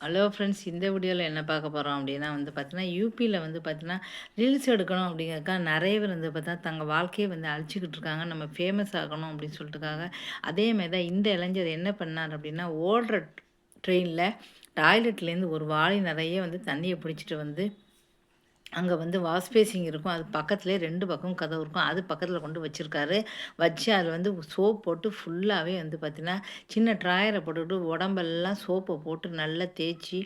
Hello friends இந்த வீடியோவில் என்ன பார்க்க போகிறோம் அப்படின்னா வந்து பார்த்தீங்கன்னா யூபியில் வந்து பார்த்தீங்கன்னா ரீல்ஸ் எடுக்கணும் அப்படிங்கிறக்கா நிறைய பேர் வந்து பார்த்தா தங்கள் வாழ்க்கையை வந்து அழிச்சிக்கிட்டு இருக்காங்க. நம்ம ஃபேமஸ் ஆகணும் அப்படின்னு சொல்லிட்டுருக்காங்க அதேமாதிரி தான் இந்த இளைஞர் என்ன பண்ணார் அப்படின்னா ஓடுற ட்ரெயினில் டாய்லெட்லேருந்து ஒரு வாளி நிறைய வந்து தண்ணியை பிடிச்சிட்டு வந்து அங்கே வந்து வாஷ் பேசிங் இருக்கும். அது பக்கத்துலேயே ரெண்டு பக்கம் கதவு இருக்கும். அது பக்கத்தில் கொண்டு வச்சுருக்காரு. வச்சு அதில் வந்து சோப் போட்டு ஃபுல்லாகவே வந்து பார்த்திங்கன்னா சின்ன ட்ராயரை போட்டுவிட்டு உடம்பெல்லாம் சோப்பை போட்டு நல்லா தேய்ச்சி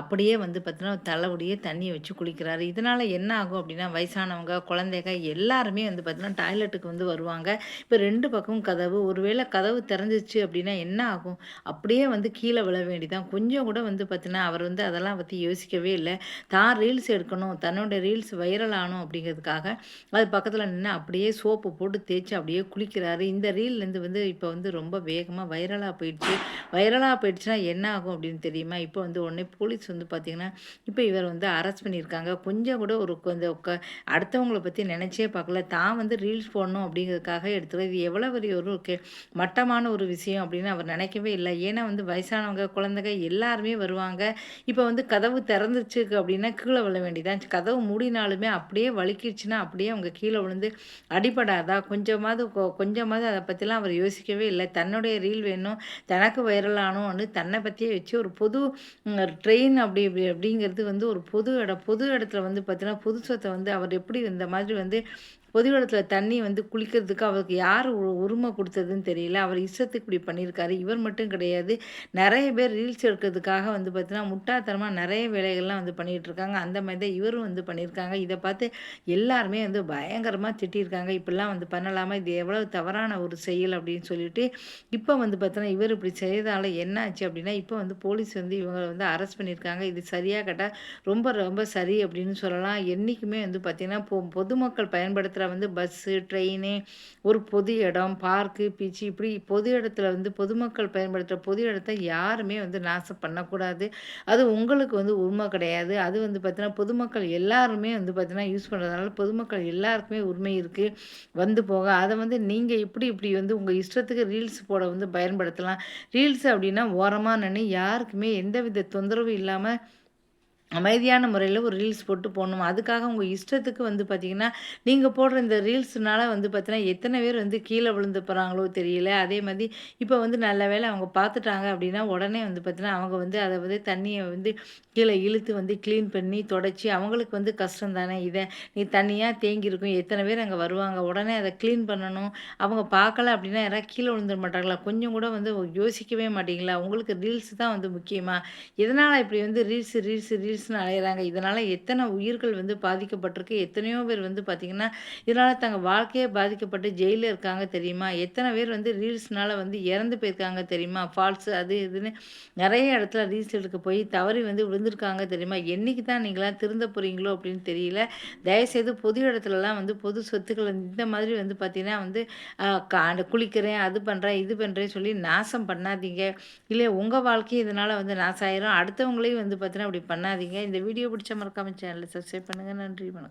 அப்படியே வந்து பார்த்திங்கன்னா தலைவடியே தண்ணியை வச்சு குளிக்கிறாரு. இதனால் என்ன ஆகும் அப்படின்னா வயசானவங்க குழந்தைங்க எல்லாருமே வந்து பார்த்திங்கன்னா டாய்லெட்டுக்கு வந்து வருவாங்க. இப்போ ரெண்டு பக்கமும் கதவு. ஒருவேளை கதவு திறந்துச்சு அப்படின்னா என்ன ஆகும்? அப்படியே வந்து கீழே விழ வேண்டிதான் கொஞ்சம் கூட வந்து பார்த்திங்கன்னா அவர் வந்து அதெல்லாம் பற்றி யோசிக்கவே இல்லை. தான் ரீல்ஸ் எடுக்கணும். தன்னோட ரீல்ஸ் வைரல் ஆகணும் அப்படிங்கிறதுக்காக அது பக்கத்தில் நின்று அப்படியே சோப்பு போட்டு தேய்ச்சி அப்படியே குளிக்கிறாரு. இந்த ரீல்லேருந்து வந்து இப்போ வந்து ரொம்ப வேகமாக வைரலாக போயிடுச்சு. வைரலாக போயிடுச்சுன்னா என்ன ஆகும் அப்படின்னு தெரியுமா? இப்போ வந்து உடனே போலீஸ் வந்து பார்த்திங்கன்னா இப்போ இவர் வந்து அரெஸ்ட் பண்ணியிருக்காங்க. கொஞ்சம் கூட ஒரு கொஞ்சம் அடுத்தவங்களை பற்றி நினச்சே பார்க்கல. தான் வந்து ரீல்ஸ் போடணும் அப்படிங்கிறதுக்காக எடுத்துக்கிறது. இது எவ்வளோ பெரிய ஒரு மட்டமான ஒரு விஷயம் அப்படின்னு அவர் நினைக்கவே இல்லை. ஏன்னா வந்து வயசானவங்க குழந்தைங்க எல்லாருமே வருவாங்க. இப்போ வந்து கதவு திறந்துச்சு அப்படின்னா கீழே விழ வேண்டியதான் கதவு மூடினாலுமே அப்படியே வலிக்கிடுச்சுன்னா அப்படியே அவங்க கீழே விழுந்து அடிபடாதா? கொஞ்சமாவது கொஞ்சமாவது அதை பற்றிலாம் அவர் யோசிக்கவே இல்லை. தன்னுடைய ரீல் வேணும் தனக்கு வைரலானோன்னு தன்னை பற்றியே வச்சு ஒரு பொது ட்ரெயின் அப்படி அப்படிங்கிறது வந்து ஒரு பொது இடம் பொது இடத்துல வந்து பார்த்தீங்கன்னா புது சொத்தை வந்து அவர் எப்படி இந்த மாதிரி வந்து பொது தண்ணி வந்து குளிக்கிறதுக்கு அவருக்கு யார் உரிமை கொடுத்ததுன்னு தெரியல. அவர் இஷ்டத்துக்கு இப்படி பண்ணியிருக்காரு. இவர் மட்டும் கிடையாது. நிறைய பேர் ரீல்ஸ் எடுக்கிறதுக்காக வந்து பார்த்தீங்கன்னா முட்டாத்தனமாக நிறைய வேலைகள்லாம் வந்து பண்ணிகிட்டு இருக்காங்க அந்த மாதிரி தான் இவரும் வந்து பண்ணியிருக்காங்க. இதை பார்த்து எல்லாருமே வந்து பயங்கரமாக திட்டியிருக்காங்க. இப்படிலாம் வந்து பண்ணலாமா? இது எவ்வளோ தவறான ஒரு செயல் அப்படின்னு சொல்லிட்டு இப்போ வந்து பார்த்தோன்னா இவர் இப்படி செய்ததால் என்ன ஆச்சு அப்படின்னா இப்போ வந்து போலீஸ் வந்து இவங்களை வந்து அரெஸ்ட் பண்ணியிருக்காங்க. இது சரியாக கேட்டால் ரொம்ப ரொம்ப சரி அப்படின்னு சொல்லலாம். என்றைக்குமே வந்து பார்த்திங்கன்னா பொதுமக்கள் பயன்படுத்த பயன்படுத்துகிற வந்து பஸ்ஸு ட்ரெயினு ஒரு பொது இடம் பார்க்கு பீச்சு இப்படி பொது இடத்துல வந்து பொதுமக்கள் பயன்படுத்துகிற பொது இடத்த யாருமே வந்து நாசம் பண்ணக்கூடாது. அது உங்களுக்கு வந்து உரிமை கிடையாது. அது வந்து பார்த்திங்கன்னா பொதுமக்கள் எல்லாருமே வந்து பார்த்திங்கன்னா யூஸ் பண்ணுறதுனால பொதுமக்கள் எல்லாருக்குமே உரிமை இருக்குது வந்து போக அதை வந்து நீங்கள் இப்படி இப்படி வந்து உங்கள் இஷ்டத்துக்கு ரீல்ஸ் போட வந்து பயன்படுத்தலாம். ரீல்ஸ் அப்படின்னா ஓரமாக நின்று யாருக்குமே எந்த வித தொந்தரவும் இல்லாமல் அமைதியான முறையில் ஒரு ரீல்ஸ் போட்டு போடணும்? அதுக்காக உங்கள் இஷ்டத்துக்கு வந்து பார்த்திங்கன்னா நீங்கள் போடுற இந்த ரீல்ஸ்னால வந்து பார்த்தீங்கன்னா எத்தனை பேர் வந்து கீழே விழுந்து போகிறாங்களோ தெரியல. அதே மாதிரி இப்போ வந்து நல்ல வேலை அவங்க பார்த்துட்டாங்க அப்படின்னா உடனே வந்து பார்த்திங்கன்னா அவங்க வந்து அதை வந்து தண்ணியை வந்து கீழே இழுத்து வந்து க்ளீன் பண்ணி தொடச்சி அவங்களுக்கு வந்து கஷ்டம் தானே இதை. நீ தண்ணியாக தேங்கியிருக்கும் எத்தனை பேர் அங்கே வருவாங்க? உடனே அதை க்ளீன் பண்ணணும். அவங்க பார்க்கல அப்படின்னா யாராவது கீழே விழுந்துட மாட்டாங்களா? கொஞ்சம் கூட வந்து யோசிக்கவே மாட்டிங்களா? உங்களுக்கு ரீல்ஸ் தான் வந்து முக்கியமாக இதனால் இப்படி வந்து ரீல்ஸ் ரீல்ஸ் ரீல்ஸ் ரீல்ஸ்னு அலையிறாங்க. இதனால் எத்தனை உயிர்கள் வந்து பாதிக்கப்பட்டிருக்கு? எத்தனையோ பேர் வந்து பார்த்திங்கன்னா இதனால் தங்கள் வாழ்க்கையே பாதிக்கப்பட்டு ஜெயிலில் இருக்காங்க தெரியுமா? எத்தனை பேர் வந்து ரீல்ஸ்னால் வந்து இறந்து போயிருக்காங்க தெரியுமா? ஃபால்ஸ் அது இதுன்னு நிறைய இடத்துல ரீல்ஸ் எடுக்க போய் தவறி வந்து விழுந்திருக்காங்க தெரியுமா? என்றைக்கு தான் நீங்களாம் திருந்த போகிறீங்களோ அப்படின்னு தெரியல. தயவுசெய்து பொது இடத்துலலாம் வந்து பொது சொத்துக்கள் இந்த மாதிரி வந்து பார்த்திங்கன்னா வந்து குளிக்கிறேன் அது பண்ணுறேன் இது பண்ணுறேன் சொல்லி நாசம் பண்ணாதீங்க. இல்லை உங்கள் வாழ்க்கையும் இதனால் வந்து நாசம் ஆயிரும் அடுத்தவங்களையும் வந்து பார்த்தீங்கன்னா அப்படி பண்ணாதீங்க. இந்த வீடியோ பிடிச்ச மறக்காமல் சேனலை சப்ஸ்கிரைப் பண்ணுங்கள் நன்றி வணக்கம்.